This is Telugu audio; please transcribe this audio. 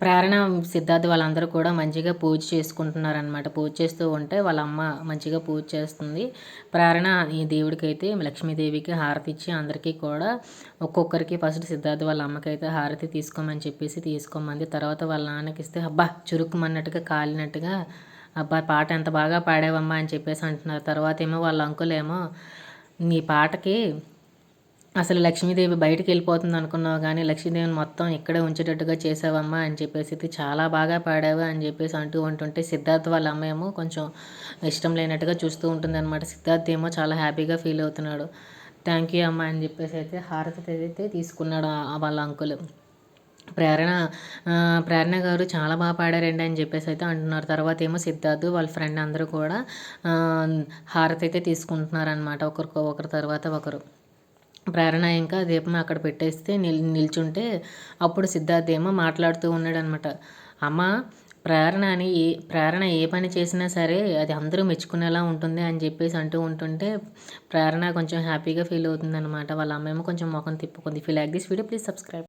ప్రేరణ సిద్ధార్థ్ వాళ్ళందరూ కూడా మంచిగా పూజ చేసుకుంటున్నారనమాట పూజ చేస్తూ ఉంటే వాళ్ళ అమ్మ మంచిగా పూజ చేస్తుంది. ప్రేరణ ఈ దేవుడికైతే లక్ష్మీదేవికి హారతి ఇచ్చి అందరికీ కూడా ఒక్కొక్కరికి ఫస్ట్ సిద్ధార్థ్ వాళ్ళ అమ్మకైతే హారతి తీసుకోమని చెప్పేసి తీసుకోమంది. తర్వాత వాళ్ళ నాన్నకి ఇస్తే అబ్బా చురుకుమన్నట్టుగా కాలినట్టుగా అబ్బా పాట ఎంత బాగా పాడావమ్మా అని చెప్పేసి అంటున్నారు. తర్వాత ఏమో వాళ్ళ అంకులేమో నీ పాటకి అసలు లక్ష్మీదేవి బయటికి వెళ్ళిపోతుంది అనుకున్నావు కానీ లక్ష్మీదేవిని మొత్తం ఇక్కడే ఉంచేటట్టుగా చేసావమ్మా అని చెప్పేసి చాలా బాగా పాడావు అని చెప్పేసి అంటూ ఉంటుంటే సిద్ధార్థ్ వాళ్ళ అమ్మ ఏమో కొంచెం ఇష్టం లేనట్టుగా చూస్తూ ఉంటుంది అనమాట సిద్ధార్థ్ ఏమో చాలా హ్యాపీగా ఫీల్ అవుతున్నాడు. థ్యాంక్ యూ అమ్మ అని చెప్పేసి అయితే హారతి అయితే తీసుకున్నాడు వాళ్ళ అంకుల్. ప్రేరణ ప్రేరణ గారు చాలా బాగా పాడారండి అని చెప్పేసి అయితే అంటున్నారు. తర్వాత ఏమో సిద్ధార్థ్ వాళ్ళ ఫ్రెండ్ అందరూ కూడా హారతి అయితే తీసుకుంటున్నారు అనమాట ఒకరికి ఒకరి తర్వాత ఒకరు. ప్రేరణ ఇంకా దీపం అక్కడ పెట్టేస్తే నిల్ నిల్చుంటే అప్పుడు సిద్ధార్థ్ ఏమో మాట్లాడుతూ ఉన్నాడు అనమాట అమ్మ ప్రేరణ అని ఏ ప్రేరణ ఏ పని చేసినా సరే అది అందరూ మెచ్చుకునేలా ఉంటుంది అని చెప్పేసి అంటూ ఉంటుంటే ప్రేరణ కొంచెం హ్యాపీగా ఫీల్ అవుతుందన్నమాట. వాళ్ళ అమ్మేమో కొంచెం ముఖం తిప్పుకుంది. Feel like this video please subscribe